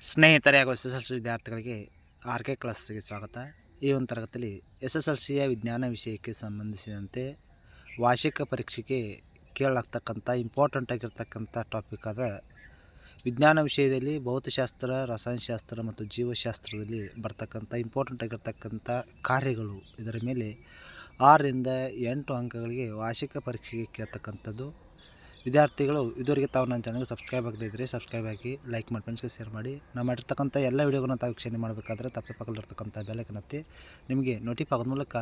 ಸ್ನೇಹಿತರೆ ಹಾಗೂ S S L C ವಿದ್ಯಾರ್ಥಿಗಳಿಗೆ ಆರ್ ಕೆ ಕ್ಲಾಸ್ಗೆ ಸ್ವಾಗತ. ಈ ಒಂದು ತರಗತಿಯಲ್ಲಿ ಎಸ್ ಎಸ್ ಎಲ್ ಸಿಯ ವಿಜ್ಞಾನ ವಿಷಯಕ್ಕೆ ಸಂಬಂಧಿಸಿದಂತೆ ವಾರ್ಷಿಕ ಪರೀಕ್ಷೆಗೆ ಕೇಳಲಾಗ್ತಕ್ಕಂಥ ಇಂಪಾರ್ಟೆಂಟ್ ಆಗಿರ್ತಕ್ಕಂಥ ಟಾಪಿಕ್ ಆದ ವಿಜ್ಞಾನ ವಿಷಯದಲ್ಲಿ ಭೌತಶಾಸ್ತ್ರ, ರಸಾಯನಶಾಸ್ತ್ರ ಮತ್ತು ಜೀವಶಾಸ್ತ್ರದಲ್ಲಿ ಬರ್ತಕ್ಕಂಥ ಇಂಪಾರ್ಟೆಂಟ್ ಆಗಿರ್ತಕ್ಕಂಥ ಕಾರ್ಯಗಳು ಇದರ ಮೇಲೆ ಆರರಿಂದ ಎಂಟು ಅಂಕಗಳಿಗೆ ವಾರ್ಷಿಕ ಪರೀಕ್ಷೆಗೆ ಕೇಳ್ತಕ್ಕಂಥದ್ದು. ವಿದ್ಯಾರ್ಥಿಗಳು, ಇದುವರೆಗೆ ತಾವು ನನ್ನ ಚಾನಲ್ಗೆ ಸಬ್ಸ್ಕ್ರೈಬ್ ಆಗದೇ ಇದ್ದರೆ ಸಬ್ಸ್ಕ್ರೈಬ್ ಆಗಿ ಲೈಕ್ ಮಾಡಿ ಫ್ರೆಂಡ್ಸ್ಗೆ ಶೇರ್ ಮಾಡಿ. ನಾವು ಮಾಡಿರ್ತಕ್ಕಂಥ ಎಲ್ಲ ವೀಡಿಯೋಗಳನ್ನ ತಾವು ವೀಕ್ಷಣೆ ಮಾಡಬೇಕಾದ್ರೆ ತಪ್ಪೆ ಪಕ್ಕದಲ್ಲಿರ್ತಕ್ಕಂಥ ಬೆಲೆ ಒತ್ತಿ ನಿಮಗೆ ನೋಟಿಫ್ ಆಗೋದ ಮೂಲಕ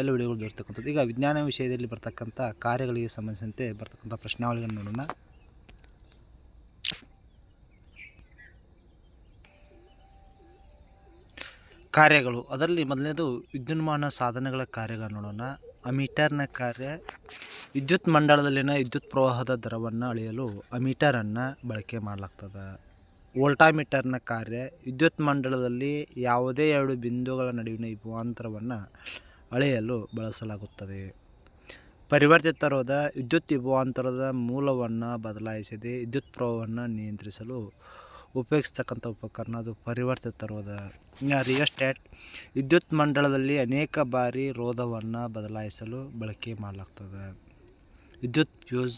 ಎಲ್ಲ ವೀಡಿಯೋಗಳು ಬರ್ತಕ್ಕಂಥದ್ದು. ಈಗ ವಿಜ್ಞಾನ ವಿಷಯದಲ್ಲಿ ಬರ್ತಕ್ಕಂಥ ಕಾರ್ಯಗಳಿಗೆ ಸಂಬಂಧಿಸಿದಂತೆ ಬರ್ತಕ್ಕಂಥ ಪ್ರಶ್ನಾವಳಿಗಳನ್ನು ನೋಡೋಣ. ಕಾರ್ಯಗಳು. ಅದರಲ್ಲಿ ಮೊದಲನೇದು ವಿದ್ಯುನ್ಮಾನ ಸಾಧನಗಳ ಕಾರ್ಯಗಳನ್ನು ನೋಡೋಣ. ಅಮೀಟರ್ನ ಕಾರ್ಯ ವಿದ್ಯುತ್ ಮಂಡಲದಲ್ಲಿನ ವಿದ್ಯುತ್ ಪ್ರವಾಹದ ದರವನ್ನು ಅಳೆಯಲು ಅಮೀಟರನ್ನು ಬಳಕೆ ಮಾಡಲಾಗ್ತದೆ. ವೋಲ್ಟಾಮೀಟರ್ನ ಕಾರ್ಯ ವಿದ್ಯುತ್ ಮಂಡಲದಲ್ಲಿ ಯಾವುದೇ ಎರಡು ಬಿಂದುಗಳ ನಡುವಿನ ವಿಭವಾಂತರವನ್ನು ಅಳೆಯಲು ಬಳಸಲಾಗುತ್ತದೆ. ಪರಿವರ್ತಿತ ರೋಧ ವಿದ್ಯುತ್ ವಿಭವಾಂತರದ ಮೂಲವನ್ನು ಬದಲಾಯಿಸದೆ ವಿದ್ಯುತ್ ಪ್ರವಾಹವನ್ನು ನಿಯಂತ್ರಿಸಲು ಉಪಯೋಗಿಸ್ತಕ್ಕಂಥ ಉಪಕರಣ ಅದು ಪರಿವರ್ತಿತ ರೋಧ. ವಿದ್ಯುತ್ ಮಂಡಲದಲ್ಲಿ ಅನೇಕ ಬಾರಿ ರೋಧವನ್ನು ಬದಲಾಯಿಸಲು ಬಳಕೆ ಮಾಡಲಾಗ್ತದೆ. ವಿದ್ಯುತ್ ಫ್ಯೂಸ್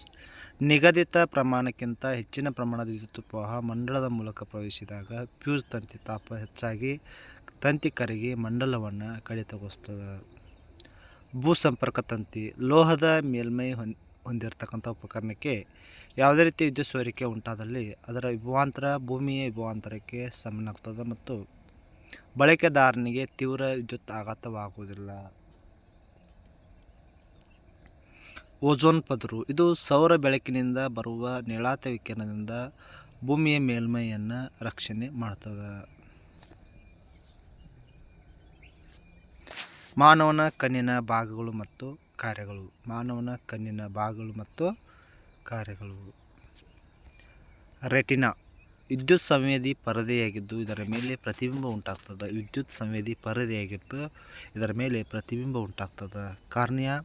ನಿಗದಿತ ಪ್ರಮಾಣಕ್ಕಿಂತ ಹೆಚ್ಚಿನ ಪ್ರಮಾಣದ ವಿದ್ಯುತ್ ಪ್ರವಾಹ ಮಂಡಲದ ಮೂಲಕ ಪ್ರವೇಶಿದಾಗ ಫ್ಯೂಸ್ ತಂತಿ ತಾಪ ಹೆಚ್ಚಾಗಿ ತಂತಿ ಕರಗಿ ಮಂಡಲವನ್ನು ಕಡಿತಗೊಳಿಸ್ತದೆ. ಭೂ ಸಂಪರ್ಕ ತಂತಿ ಲೋಹದ ಮೇಲ್ಮೈ ಹೊಂದ್ ಹೊಂದಿರತಕ್ಕಂಥ ಉಪಕರಣಕ್ಕೆ ಯಾವುದೇ ರೀತಿ ವಿದ್ಯುತ್ ಸೋರಿಕೆ ಉಂಟಾದಲ್ಲಿ ಅದರ ವಿಭವಾಂತರ ಭೂಮಿಯ ವಿಭವಾಂತರಕ್ಕೆ ಸಮನಾಗ್ತದೆ ಮತ್ತು ಬಳಕೆದಾರನಿಗೆ ತೀವ್ರ ವಿದ್ಯುತ್ ಆಘಾತವಾಗುವುದಿಲ್ಲ. ಓಜೋನ್ ಪದರು. ಇದು ಸೌರ ಬೆಳಕಿನಿಂದ ಬರುವ ನೇಳಾತ ವಿಕಿರಣದಿಂದ ಭೂಮಿಯ ಮೇಲ್ಮೈಯನ್ನು ರಕ್ಷಣೆ ಮಾಡ್ತದೆ. ಮಾನವನ ಕಣ್ಣಿನ ಭಾಗಗಳು ಮತ್ತು ಕಾರ್ಯಗಳು. ಮಾನವನ ಕಣ್ಣಿನ ಭಾಗಗಳು ಮತ್ತು ಕಾರ್ಯಗಳು. ರೆಟಿನಾ. ವಿದ್ಯುತ್ ಸಂವೇದಿ ಪರದೆಯಾಗಿದ್ದು ಇದರ ಮೇಲೆ ಪ್ರತಿಬಿಂಬ ಉಂಟಾಗ್ತದೆ. ವಿದ್ಯುತ್ ಸಂವೇದಿ ಪರದೆಯಾಗಿದ್ದು ಇದರ ಮೇಲೆ ಪ್ರತಿಬಿಂಬ ಉಂಟಾಗ್ತದೆ. ಕಾರ್ನಿಯಾ.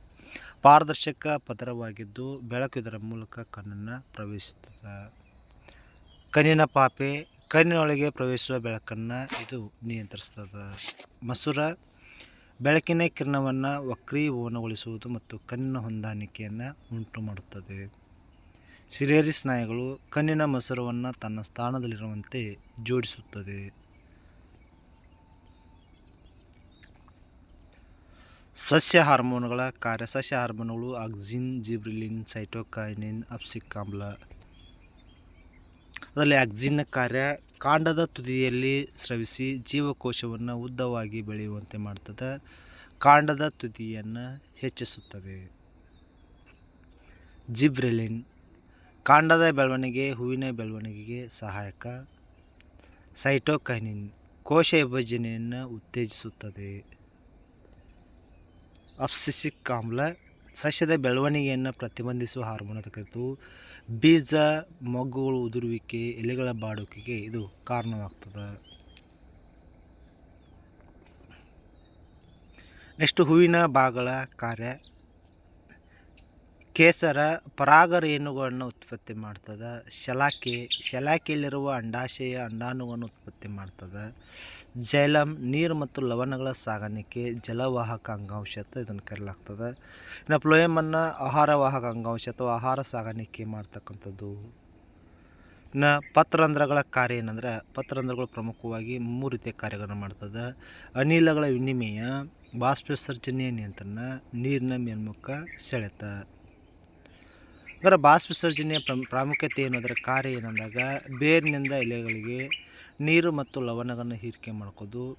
ಪಾರದರ್ಶಕ ಪದರವಾಗಿದ್ದು ಬೆಳಕು ಇದರ ಮೂಲಕ ಕಣ್ಣನ್ನು ಪ್ರವೇಶಿಸ್ತದೆ ಕಣ್ಣಿನ ಪಾಪೆ, ಕಣ್ಣಿನೊಳಗೆ ಪ್ರವೇಶಿಸುವ ಬೆಳಕನ್ನು ಇದು ನಿಯಂತ್ರಿಸ್ತದೆ ಮಸೂರ ಬೆಳಕಿನ ಕಿರಣವನ್ನು ವಕ್ರೀಭವನಗೊಳಿಸುವುದು ಮತ್ತು ಕಣ್ಣಿನ ಹೊಂದಾಣಿಕೆಯನ್ನು ಉಂಟು ಮಾಡುತ್ತದೆ. ಸಿರೇರಿ ಸ್ನಾಯುಗಳು ಕಣ್ಣಿನ ಮಸೂರವನ್ನು ತನ್ನ ಸ್ಥಾನದಲ್ಲಿರುವಂತೆ ಜೋಡಿಸುತ್ತದೆ. ಸಸ್ಯ ಹಾರ್ಮೋನುಗಳ ಕಾರ್ಯ ಸಸ್ಯ ಹಾರ್ಮೋನುಗಳು ಆಕ್ಸಿನ್, ಜಿಬ್ರಿಲಿನ್, ಸೈಟೋಕೈನಿನ್ ಅಪ್ಸಿಕ್ ಆಮ್ಲ ಅದರಲ್ಲಿ ಆಕ್ಸಿನ್ನ ಕಾರ್ಯ ಕಾಂಡದ ತುದಿಯಲ್ಲಿ ಸ್ರವಿಸಿ ಜೀವಕೋಶವನ್ನು ಉದ್ದವಾಗಿ ಬೆಳೆಯುವಂತೆ ಮಾಡ್ತದೆ. ಕಾಂಡದ ತುದಿಯನ್ನು ಹೆಚ್ಚಿಸುತ್ತದೆ. ಜಿಬ್ರಿಲಿನ್ ಕಾಂಡದ ಬೆಳವಣಿಗೆ, ಹೂವಿನ ಬೆಳವಣಿಗೆಗೆ ಸಹಾಯಕ. ಸೈಟೋಕೈನಿನ್ ಕೋಶ ವಿಭಜನೆಯನ್ನು ಉತ್ತೇಜಿಸುತ್ತದೆ. ಅಪ್ಸಿಸಿಕ್ ಆಮ್ಲ ಸಸ್ಯದ ಬೆಳವಣಿಗೆಯನ್ನು ಪ್ರತಿಬಂಧಿಸುವ ಹಾರ್ಮೋನ್ ಕುರಿತು ಬೀಜ ಮೊಗ್ಗುಗಳು ಉದುರುವಿಕೆ, ಎಲೆಗಳ ಬಾಡುವಿಕೆಗೆ ಇದು ಕಾರಣವಾಗ್ತದೆ. ನೆಕ್ಸ್ಟ್ ಹೂವಿನ ಭಾಗಗಳ ಕಾರ್ಯ. ಕೇಸರ ಪರಾಗರೇಣುಗಳನ್ನು ಉತ್ಪತ್ತಿ ಮಾಡ್ತದೆ? ಶಲಾಕೆ, ಶಲಾಕೆಯಲ್ಲಿರುವ ಅಂಡಾಶಯ ಅಂಡಾಣುವನ್ನು ಉತ್ಪತ್ತಿ ಮಾಡ್ತದೆ. ಜೈಲಮ್ ನೀರು ಮತ್ತು ಲವಣಗಳ ಸಾಗಾಣಿಕೆ, ಜಲವಾಹಕ ಅಂಗಾಂಶ ಅಂತ ಇದನ್ನು ಕರೆಯಲಾಗ್ತದೆ. ಇನ್ನು ಪ್ಲೋಯಮನ್ನು ಆಹಾರವಾಹಕ ಅಂಗಾಂಶ ಅಥವಾ ಆಹಾರ ಸಾಗಾಣಿಕೆ ಮಾಡ್ತಕ್ಕಂಥದ್ದು. ನ ಪತ್ರರಂಧ್ರಗಳ ಕಾರ್ಯ ಏನಂದ್ರೆ, ಪತ್ರರಂಧ್ರಗಳು ಪ್ರಮುಖವಾಗಿ ಮೂರು ರೀತಿಯ ಕಾರ್ಯಗಳನ್ನು ಮಾಡ್ತದೆ. ಅನಿಲಗಳ ವಿನಿಮಯ ಬಾಷ್ಪವಿಸರ್ಜನೆಯ ನಿಯಂತ್ರಣ, ನೀರಿನ ಮೇಲ್ಮುಖ ಸೆಳೆತ. ಅದರ ಬಾಸ್ ವಿಸರ್ಜನೆಯ ಪ್ರಾಮುಖ್ಯತೆ ಏನು? ಅದರ ಕಾರ್ಯ ಏನಂದಾಗ, ಬೇರಿನಿಂದ ಎಲೆಗಳಿಗೆ ನೀರು ಮತ್ತು ಲವಣಗಳನ್ನು ಹೀರಿಕೆ ಮಾಡ್ಕೋದು.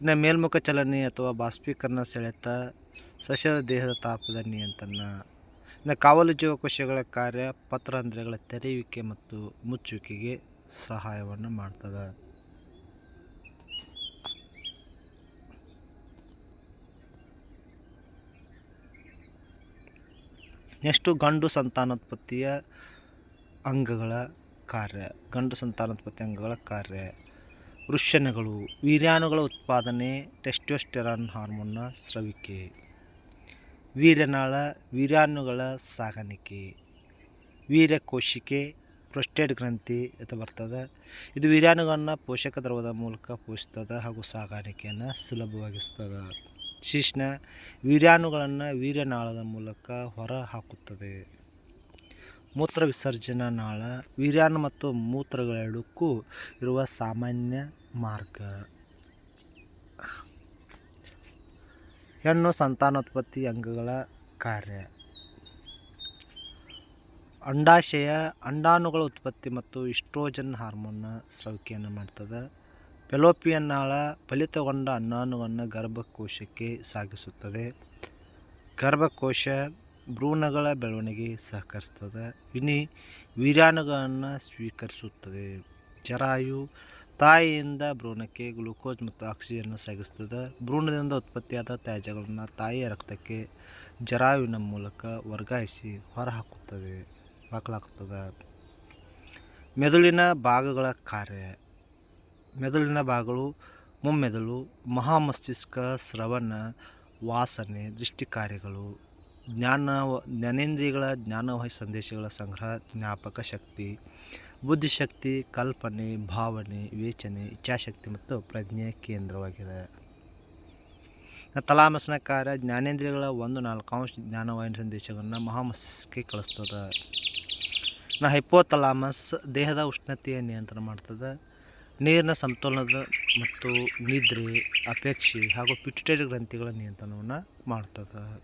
ಇನ್ನು ಮೇಲ್ಮುಖ ಚಲನೆ ಅಥವಾ ಬಾಷ್ಪೀಕರಣ ಸೆಳೆತ, ಸಸ್ಯದ ದೇಹದ ತಾಪದ ನಿಯಂತ್ರಣ. ಇನ್ನು ಕಾವಲು ಜೀವಕೋಶಗಳ ಕಾರ್ಯ ಪತ್ರರಂಧ್ರಗಳ ತೆರೆಯುವಿಕೆ ಮತ್ತು ಮುಚ್ಚುವಿಕೆಗೆ ಸಹಾಯವನ್ನು ಮಾಡ್ತದೆ. ನೆಕ್ಸ್ಟು ಗಂಡು ಸಂತಾನೋತ್ಪತ್ತಿಯ ಅಂಗಗಳ ಕಾರ್ಯ. ಗಂಡು ಸಂತಾನೋತ್ಪತ್ತಿ ಅಂಗಗಳ ಕಾರ್ಯ. ವೃಷಣಗಳು, ವೀರ್ಯಾಣುಗಳ ಉತ್ಪಾದನೆ, ಟೆಸ್ಟೋಸ್ಟೆರಾನ್ ಹಾರ್ಮೋನ್ನ ಸ್ರವಿಕೆ. ವೀರ್ಯನಾಳ, ವೀರ್ಯಾಣುಗಳ ಸಾಗಾಣಿಕೆ. ವೀರ್ಯಕೋಶಿಕೆ, ಪ್ರೊಸ್ಟೇಟ್ ಗ್ರಂಥಿ ಅಂತ ಬರ್ತದೆ. ಇದು ವೀರ್ಯಾಣುಗಳನ್ನು ಪೋಷಕ ದ್ರವದ ಮೂಲಕ ಪೋಷಿಸ್ತದೆ ಹಾಗೂ ಸಾಗಾಣಿಕೆಯನ್ನು ಸುಲಭವಾಗಿಸ್ತದೆ. ಶಿಶ್ನ ವೀರ್ಯಾಣುಗಳನ್ನು ವೀರ್ಯನಾಳದ ಮೂಲಕ ಹೊರ ಹಾಕುತ್ತದೆ ಮೂತ್ರ ವಿಸರ್ಜನಾ ನಾಳ ವೀರ್ಯಾಣು ಮತ್ತು ಮೂತ್ರಗಳೆರಡಕ್ಕೂ ಇರುವ ಸಾಮಾನ್ಯ ಮಾರ್ಗ. ಹೆಣ್ಣು ಸಂತಾನೋತ್ಪತ್ತಿ ಅಂಗಗಳ ಕಾರ್ಯ. ಅಂಡಾಶಯ ಅಂಡಾಣುಗಳ ಉತ್ಪತ್ತಿ ಮತ್ತು ಇಸ್ಟ್ರೋಜನ್ ಹಾರ್ಮೋನ್ನ ಸ್ರವಿಕೆಯನ್ನು ಮಾಡ್ತದೆ. ಪೆಲೋಪಿಯನ್ ನಾಳ ಫಲಿತಗೊಂಡ ಅನ್ನಾನುವನ್ನು ಗರ್ಭಕೋಶಕ್ಕೆ ಸಾಗಿಸುತ್ತದೆ. ಗರ್ಭಕೋಶ ಭ್ರೂಣಗಳ ಬೆಳವಣಿಗೆ ಸಹಕರಿಸ್ತದೆ ವಿನಿ ವೀರ್ಯಾಣುಗಳನ್ನು ಸ್ವೀಕರಿಸುತ್ತದೆ. ಜರಾಯು ತಾಯಿಯಿಂದ ಭ್ರೂಣಕ್ಕೆ ಗ್ಲೂಕೋಸ್ ಮತ್ತು ಆಕ್ಸಿಜನ್ನು ಸಾಗಿಸ್ತದೆ ಭ್ರೂಣದಿಂದ ಉತ್ಪತ್ತಿಯಾದ ತ್ಯಾಜ್ಯಗಳನ್ನು ತಾಯಿಯ ರಕ್ತಕ್ಕೆ ಜರಾಯುವಿನ ಮೂಲಕ ವರ್ಗಾಯಿಸಿ ಹೊರಹಾಕುತ್ತದೆ ಹಾಕಲಾಗುತ್ತದೆ ಮೆದುಳಿನ ಭಾಗಗಳ ಕಾರ್ಯ. ಮೆದುಳಿನ ಭಾಗಗಳು ಮುಮ್ಮೆದುಳು, ಮಹಾಮಸ್ತಿಷ್ಕ, ಶ್ರವಣ, ವಾಸನೆ ದೃಷ್ಟಿ ಕಾರ್ಯಗಳು ಜ್ಞಾನ, ಜ್ಞಾನೇಂದ್ರಿಯಗಳ ಜ್ಞಾನವಾಹಿ ಸಂದೇಶಗಳ ಸಂಗ್ರಹ, ಜ್ಞಾಪಕ ಶಕ್ತಿ, ಬುದ್ಧಿಶಕ್ತಿ, ಕಲ್ಪನೆ, ಭಾವನೆ, ವಿವೇಚನೆ, ಇಚ್ಛಾಶಕ್ತಿ ಮತ್ತು ಪ್ರಜ್ಞೆ ಕೇಂದ್ರವಾಗಿದೆ. ತಲಾಮಸನ ಕಾರ್ಯ ಜ್ಞಾನೇಂದ್ರಿಯಗಳ ಒಂದು ನಾಲ್ಕಾಂಶ ಜ್ಞಾನವಾಹಿನಿ ಸಂದೇಶಗಳನ್ನು ಮಹಾಮಸ್ತಿಷ್ಕಕ್ಕೆ ಕಳಿಸ್ತದೆ. ನಾ ಹೈಪೋತಲಾಮಸ್ ದೇಹದ ಉಷ್ಣತೆಯ ನಿಯಂತ್ರಣ ಮಾಡ್ತದೆ. ನೀರಿನ ಸಮತೋಲನದ ಮತ್ತು ನಿದ್ರೆ, ಅಪೇಕ್ಷೆ ಹಾಗೂ ಪಿಟ್ಯುಟರಿ ಗ್ರಂಥಿಗಳ ನಿಯಂತ್ರಣವನ್ನು ಮಾಡ್ತದೆ.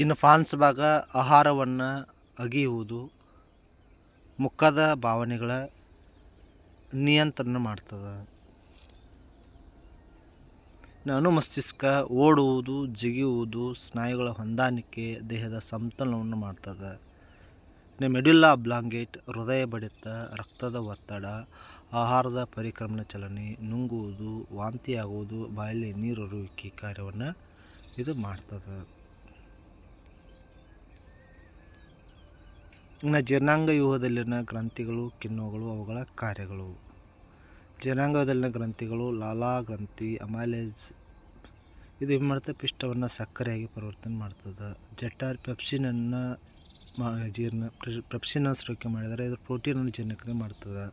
ಇನ್ನು ಫಾನ್ಸ್ ಭಾಗ ಆಹಾರವನ್ನು ಅಗಿಯುವುದು ಮುಖದ ಭಾವನೆಗಳ ನಿಯಂತ್ರಣ ಮಾಡ್ತದೆ. ಇನ್ನು ಅನುಮಸ್ತಿಷ್ಕ ಓಡುವುದು, ಜಿಗಿಯುವುದು, ಸ್ನಾಯುಗಳ ಹೊಂದಾಣಿಕೆ, ದೇಹದ ಸಮತೋಲನವನ್ನು ಮಾಡ್ತದೆ. ಮೆಡ್ಯುಲ್ಲಾ ಅಬ್ಲಾಂಗೇಟ್ ಹೃದಯ ಬಡಿತ, ರಕ್ತದ ಒತ್ತಡ, ಆಹಾರದ ಪರಿಕ್ರಮಣ ಚಲನೆ, ನುಂಗುವುದು, ವಾಂತಿಯಾಗುವುದು, ಬಾಯಲ್ಲಿ ನೀರುರುವಿಕೆ ಕಾರ್ಯವನ್ನು ಇದು ಮಾಡ್ತದೆ. ಇನ್ನು ಜೀರ್ಣಾಂಗ ವ್ಯೂಹದಲ್ಲಿನ ಗ್ರಂಥಿಗಳು, ಕಿಣ್ವಗಳು, ಅವುಗಳ ಕಾರ್ಯಗಳು. ಜೀರ್ಣಾಂಗದಲ್ಲಿನ ಗ್ರಂಥಿಗಳು, ಲಾಲಾ ಗ್ರಂಥಿ ಅಮೈಲೇಜ್ ಇದು ಏನು ಮಾಡ್ತದೆ? ಪಿಷ್ಟವನ್ನು ಸಕ್ಕರೆಯಾಗಿ ಪರಿವರ್ತನೆ ಮಾಡ್ತದೆ. ಜಠರ್ ಪೆಪ್ಸಿನನ್ನು ಮಾ ಜೀರ್ಣ ಪ್ರಪ್ಸಿನ ಸ್ರವಿಕೆ ಮಾಡಿದರೆ ಇದು ಪ್ರೋಟೀನನ್ನು ಜೀರ್ಣಕ್ರಿಯೆ ಮಾಡ್ತದೆ.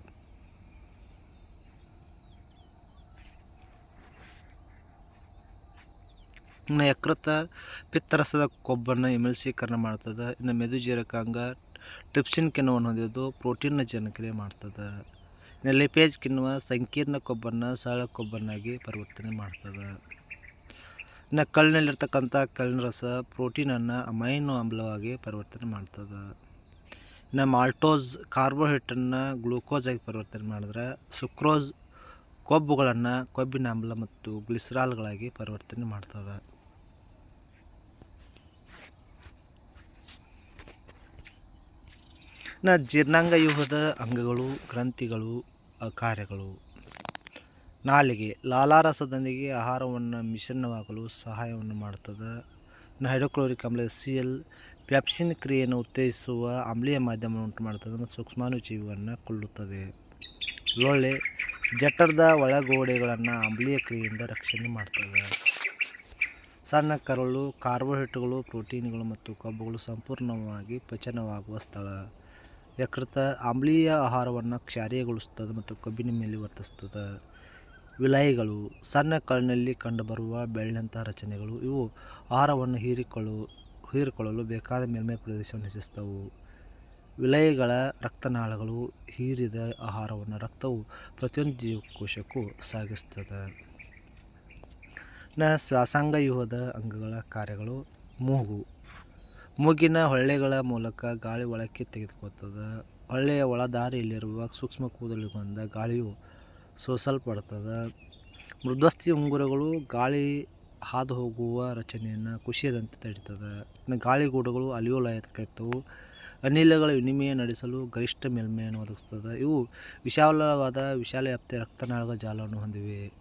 ಇನ್ನು ಯಕೃತ ಪಿತ್ತರಸದ ಕೊಬ್ಬನ್ನು ಎಮಲ್ಸೀಕರಣ ಮಾಡ್ತದೆ. ಇನ್ನು ಮೆದು ಜೀರಕಾಂಗ ಟ್ರಿಪ್ಸಿನ್ ಕಿಣ್ವವನ್ನು ಹೊಂದಿದ್ದು ಪ್ರೋಟೀನ್ನ ಜೀರ್ಣಕ್ರಿಯೆ ಮಾಡ್ತದೆ. ಇನ್ನು ಲಿಪೇಜ್ ಕಿಣ್ವ ಸಂಕೀರ್ಣ ಕೊಬ್ಬನ್ನು ಸರಳ ಕೊಬ್ಬನ್ನಾಗಿ ಪರಿವರ್ತನೆ ಮಾಡ್ತದೆ. ಇನ್ನು ಕಳ್ಳಿನಲ್ಲಿರ್ತಕ್ಕಂಥ ಕಳ್ಳಿನ ರಸ ಪ್ರೋಟೀನನ್ನು ಅಮೈನೋ ಆಮ್ಲವಾಗಿ ಪರಿವರ್ತನೆ ಮಾಡ್ತದೆ. ಇನ್ನು ಮಾಲ್ಟೋಸ್ ಕಾರ್ಬೋಹೈಡ್ರೇಟನ್ನು ಗ್ಲೂಕೋಸಾಗಿ ಪರಿವರ್ತನೆ ಮಾಡಿದ್ರೆ ಸುಕ್ರೋಸ್ ಕೊಬ್ಬುಗಳನ್ನು ಕೊಬ್ಬಿನ ಆಮ್ಲ ಮತ್ತು ಗ್ಲಿಸರಾಲ್ಗಳಾಗಿ ಪರಿವರ್ತನೆ ಮಾಡ್ತದೆ. ಇನ್ನು ಜೀರ್ಣಾಂಗ ವ್ಯೂಹದ ಅಂಗಗಳು, ಗ್ರಂಥಿಗಳು ಕಾರ್ಯಗಳು. ನಾಲಿಗೆ ಲಾಲಾರಸದೊಂದಿಗೆ ಆಹಾರವನ್ನು ಮಿಶ್ರಣವಾಗಲು ಸಹಾಯವನ್ನು ಮಾಡುತ್ತದೆ. ಇನ್ನು ಹೈಡ್ರೋಕ್ಲೋರಿಕ್ ಆಮ್ಲ ಸಿ ಎಲ್ ಪ್ಯಾಪ್ಸಿನ್ ಕ್ರಿಯೆಯನ್ನು ಉತ್ತೇಜಿಸುವ ಆಮ್ಲೀಯ ಮಾಧ್ಯಮವನ್ನು ಉಂಟು ಮಾಡ್ತದೆ ಮತ್ತು ಸೂಕ್ಷ್ಮಾಣುಜೀವಿಯನ್ನು ಕೊಲ್ಲುತ್ತದೆ. ಲೊಳ್ಳೆ ಜಠರದ ಒಳಗೋಡೆಗಳನ್ನು ಆಮ್ಲೀಯ ಕ್ರಿಯೆಯಿಂದ ರಕ್ಷಣೆ ಮಾಡ್ತದೆ. ಸಣ್ಣ ಕರುಳು, ಕಾರ್ಬೋಹೈಡ್ರೇಟ್ಗಳು, ಪ್ರೋಟೀನ್ಗಳು ಮತ್ತು ಕಬ್ಬುಗಳು ಸಂಪೂರ್ಣವಾಗಿ ಪಚನವಾಗುವ ಸ್ಥಳ. ಯಕೃತ ಆಮ್ಲೀಯ ಆಹಾರವನ್ನು ಕ್ಷಾರೀಯಗೊಳಿಸುತ್ತದೆ ಮತ್ತು ಕಬ್ಬಿನ ಮೇಲೆ ವರ್ತಿಸ್ತದೆ ವಿಲಯಿಗಳು, ಸಣ್ಣ ಕಲ್ಲಿನಲ್ಲಿ ಕಂಡುಬರುವ ಬೆಳ್ಳಂಥ ರಚನೆಗಳು, ಇವು ಆಹಾರವನ್ನು ಹೀರಿಕೊಳ್ಳು, ಹೀರಿಕೊಳ್ಳಲು ಬೇಕಾದ ಮೇಲ್ಮೈ ಪ್ರದೇಶವನ್ನು ಹೆಚ್ಚಿಸ್ತವು ವಿಲಯಗಳ ರಕ್ತನಾಳಗಳು ಹೀರಿದ ಆಹಾರವನ್ನು ರಕ್ತವು ಪ್ರತಿಯೊಂದು ಜೀವಕೋಶಕ್ಕೂ ಸಾಗಿಸ್ತದೆ ನ ಶ್ವಾಸಾಂಗ ವ್ಯೂಹದ ಅಂಗಗಳ ಕಾರ್ಯಗಳು ಮೂಗು. ಮೂಗಿನ ಹೊಳ್ಳೆಗಳ ಮೂಲಕ ಗಾಳಿ ಒಳಕ್ಕೆ ತೆಗೆದುಕೊಳ್ತದೆ ಹೊಳ್ಳೆಯ ಒಳದಾರಿಯಲ್ಲಿರುವ ಸೂಕ್ಷ್ಮ ಕೂದಲುಗಳಿಂದ ಗಾಳಿಯು ಸೋಸಲ್ಪಡ್ತದೆ. ಮೃದ್ವಸ್ಥಿ ಉಂಗುರಗಳು ಗಾಳಿ ಹಾದು ಹೋಗುವ ರಚನೆಯನ್ನು ಕುಸಿಯದಂತೆ ತಡೀತದೆ. ಇನ್ನು ಗಾಳಿಗೂಡುಗಳು ಅಲಿಯೋಲಾಯಕರ್ತವು ಅನಿಲಗಳ ವಿನಿಮಯ ನಡೆಸಲು ಗರಿಷ್ಠ ಮೇಲ್ಮೈಯನ್ನು ಒದಗಿಸ್ತದೆ. ಇವು ವಿಶಾಲವಾದ ವಿಶಾಲ ವ್ಯಾಪ್ತಿಯ ರಕ್ತನಾಳಗಳ ಜಾಲವನ್ನು ಹೊಂದಿವೆ.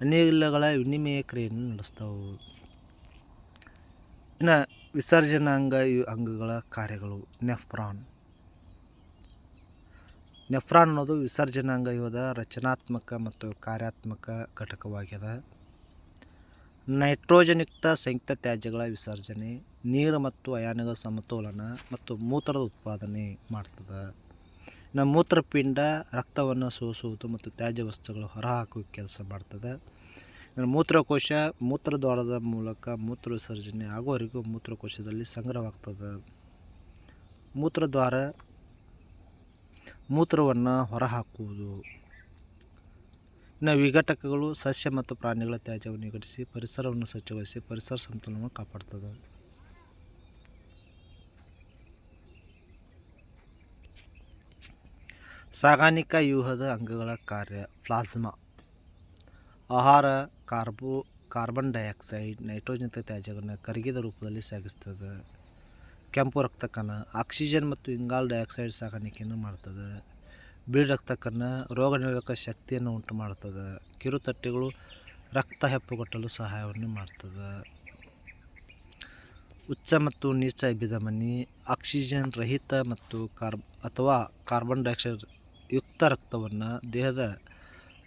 ಅನಿಲಗಳ ವಿನಿಮಯ ಕ್ರಿಯೆಯನ್ನು ನಡೆಸ್ತವು. ಇನ್ನು ವಿಸರ್ಜನಾಂಗ ಅಂಗಗಳ ಕಾರ್ಯಗಳು, ನೆಫ್ರಾನ್. ನೆಫ್ರಾನ್ ಅನ್ನೋದು ವಿಸರ್ಜನಾಂಗ ಯೋಧ, ರಚನಾತ್ಮಕ ಮತ್ತು ಕಾರ್ಯಾತ್ಮಕ ಘಟಕವಾಗಿದೆ ನೈಟ್ರೋಜನ್ಯುಕ್ತ ಸಂಯುಕ್ತ ತ್ಯಾಜ್ಯಗಳ ವಿಸರ್ಜನೆ, ನೀರು ಮತ್ತು ಅಯಾನಗಳ ಸಮತೋಲನ ಮತ್ತು ಮೂತ್ರದ ಉತ್ಪಾದನೆ ಮಾಡ್ತದೆ. ನಮ್ಮ ಮೂತ್ರಪಿಂಡ ರಕ್ತವನ್ನು ಸೋಸುವುದು ಮತ್ತು ತ್ಯಾಜ್ಯ ವಸ್ತುಗಳು ಹೊರಹಾಕುವ ಕೆಲಸ ಮಾಡ್ತದೆ. ಮೂತ್ರಕೋಶ ಮೂತ್ರದ್ವಾರದ ಮೂಲಕ ಮೂತ್ರ ವಿಸರ್ಜನೆ ಆಗೋವರೆಗೂ ಮೂತ್ರಕೋಶದಲ್ಲಿ ಸಂಗ್ರಹವಾಗ್ತದೆ. ಮೂತ್ರದ್ವಾರ ಮೂತ್ರವನ್ನು ಹೊರಹಾಕುವುದು. ಇನ್ನು ವಿಘಟಕಗಳು ಸಸ್ಯ ಮತ್ತು ಪ್ರಾಣಿಗಳ ತ್ಯಾಜ್ಯವನ್ನು ವಿಘಟಿಸಿ ಪರಿಸರವನ್ನು ಸ್ವಚ್ಛಗೊಳಿಸಿ, ಪರಿಸರ ಸಮತೋಲನವನ್ನು ಕಾಪಾಡ್ತದೆ. ಸಾಗಾಣಿಕಾ ವ್ಯೂಹದ ಅಂಗಗಳ ಕಾರ್ಯ, ಪ್ಲಾಸ್ಮಾ. ಆಹಾರ, ಕಾರ್ಬೋ, ಕಾರ್ಬನ್ ಡೈಆಕ್ಸೈಡ್, ನೈಟ್ರೋಜನ್ ತ್ಯಾಜ್ಯವನ್ನು ಕರಗಿದ ರೂಪದಲ್ಲಿ ಸಾಗಿಸ್ತದೆ. ಕೆಂಪು ರಕ್ತ ಕಣ ಆಕ್ಸಿಜನ್ ಮತ್ತು ಇಂಗಾಲ್ ಡೈಆಕ್ಸೈಡ್ ಸಾಗಾಣಿಕೆಯನ್ನು ಮಾಡ್ತದೆ. ಬಿಳಿ ರಕ್ತ ಕಣ ರೋಗ ನಿರೋಧಕ ಶಕ್ತಿಯನ್ನು ಉಂಟು ಮಾಡ್ತದೆ ಕಿರುತಟ್ಟೆಗಳು ರಕ್ತ ಹೆಪ್ಪುಗಟ್ಟಲು ಸಹಾಯವನ್ನು ಮಾಡ್ತದೆ. ಉಚ್ಚ ಮತ್ತು ನೀಚ ಅಭಿಧಮನಿ, ಆಕ್ಸಿಜನ್ ರಹಿತ ಮತ್ತು ಕಾರ್ಬ್ ಅಥವಾ ಕಾರ್ಬನ್ ಡೈಆಕ್ಸೈಡ್ ಯುಕ್ತ ರಕ್ತವನ್ನು ದೇಹದ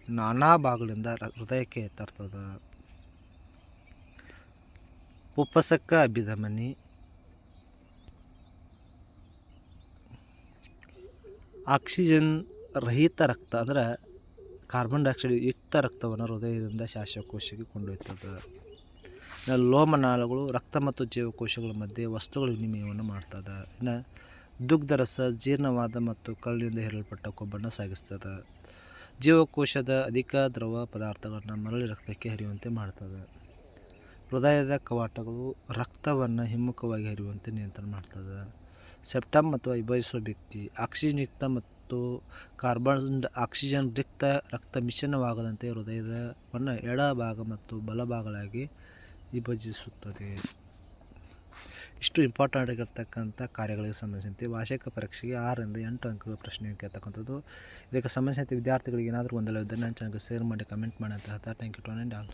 ನಾನಾ ಭಾಗಗಳಿಂದ ಹೃದಯಕ್ಕೆ ತರ್ತದೆ. ಉಪಸಕ್ಕ ಅಭಿಧಮನಿ ಆಕ್ಸಿಜನ್ ರಹಿತ ರಕ್ತ ಅಂದ್ರೆ ಕಾರ್ಬನ್ ಡೈಆಕ್ಸೈಡ್ ಯುಕ್ತ ರಕ್ತವನ್ನು ಹೃದಯದಿಂದ ಶ್ವಾಸಕೋಶಕ್ಕೆ ಕೊಂಡೊಯ್ತದೆ ಲೋಮನಾಳಗಳು ರಕ್ತ ಮತ್ತು ಜೀವಕೋಶಗಳ ಮಧ್ಯೆ ವಸ್ತುಗಳ ವಿನಿಮಯವನ್ನು ಮಾಡ್ತದೆ. ಇನ್ನು ದುಗ್ಧರಸ ಜೀರ್ಣವಾದ ಮತ್ತು ಕಲ್ಲಿನಿಂದ ಹೇರಲ್ಪಟ್ಟ ಕೊಬ್ಬನ್ನು ಸಾಗಿಸ್ತದೆ. ಜೀವಕೋಶದ ಅಧಿಕ ದ್ರವ ಪದಾರ್ಥಗಳನ್ನು ಮರಳಿ ರಕ್ತಕ್ಕೆ ಹರಿಯುವಂತೆ ಮಾಡ್ತದೆ. ಹೃದಯದ ಕವಾಟಗಳು ರಕ್ತವನ್ನು ಹಿಮ್ಮುಖವಾಗಿ ಹರಿಯುವಂತೆ ನಿಯಂತ್ರಣ ಮಾಡ್ತದೆ. ಸೆಪ್ಟಮ್ ಮತ್ತು ಐಬಯಿಸುವ ವ್ಯಕ್ತಿ ಆಕ್ಸಿಜನ್ಯುಕ್ತ ಮತ್ತು ಕಾರ್ಬನ್ ಆಕ್ಸಿಜನ್ ರಿಕ್ತ ರಕ್ತ ಮಿಶ್ರಣವಾಗದಂತೆ ಹೃದಯದವನ್ನು ಎಡಭಾಗ ಮತ್ತು ಬಲಭಾಗಗಳಾಗಿ ವಿಭಜಿಸುತ್ತದೆ. ಇಷ್ಟು ಇಂಪಾರ್ಟೆಂಟ್ ಆಗಿರ್ತಕ್ಕಂಥ ಕಾರ್ಯಗಳಿಗೆ ಸಂಬಂಧಿಸಿದಂತೆ ವಾರ್ಷಿಕ ಪರೀಕ್ಷೆಗೆ ಆರರಿಂದ ಎಂಟು ಅಂಕಗಳ ಪ್ರಶ್ನೆ ಕೇಳ್ತಕ್ಕಂಥದ್ದು. ಇದಕ್ಕೆ ಸಂಬಂಧಿಸಿದಂತೆ ವಿದ್ಯಾರ್ಥಿಗಳಿಗೆ ಏನಾದರೂ ಗೊಂದಲವಿದ್ದರೆ ನನ್ನ ಶೇರ್ ಮಾಡಿ ಕಮೆಂಟ್ ಮಾಡಿ ಅಂತ ಥ್ಯಾಂಕ್ ಯು ಟು ಆಲ್